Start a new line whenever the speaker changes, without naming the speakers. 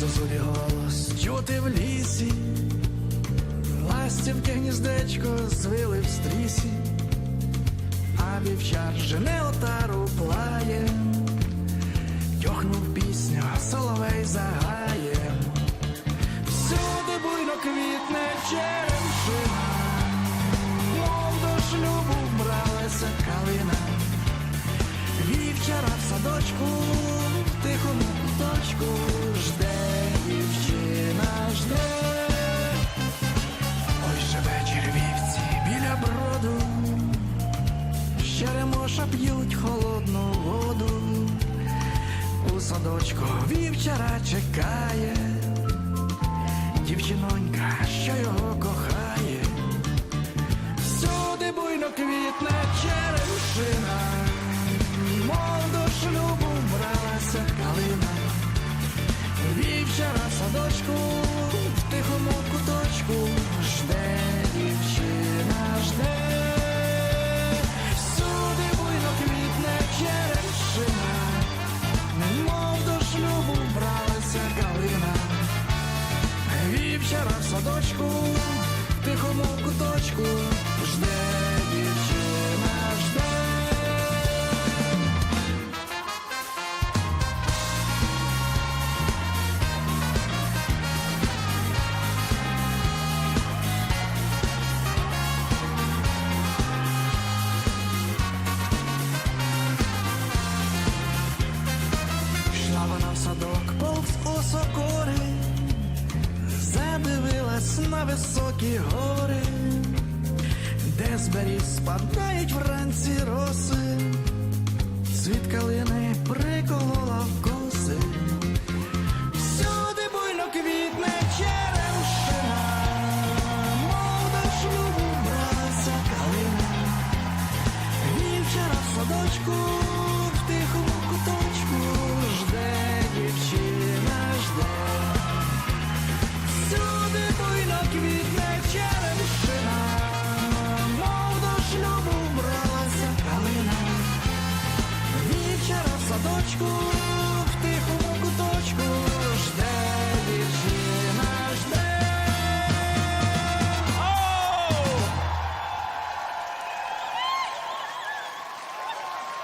зозулі голос. Чути в лісі, ластівки гніздечко звили в стрісі, а вівчар жене отару плає, тьохнув пісню, соловей загає, всюди буйно квітне черемшина, мов до шлюбу вбралася калина. Вівчара в садочку, в тихому куточку жде Щеремоша п'ють холодну воду. У садочку вівчара чекає, дівчинонька, що його кохає. Всюди буйно квітне черемшина, мов до шлюбу бралася калина. Вівчара в садочку, Вівчара в садочку, в тихому куточку жде високі гори, де з спадають вранці роси, світ калини приколола в квітне черемшина, мов до бралася калина, вівчора в садочку.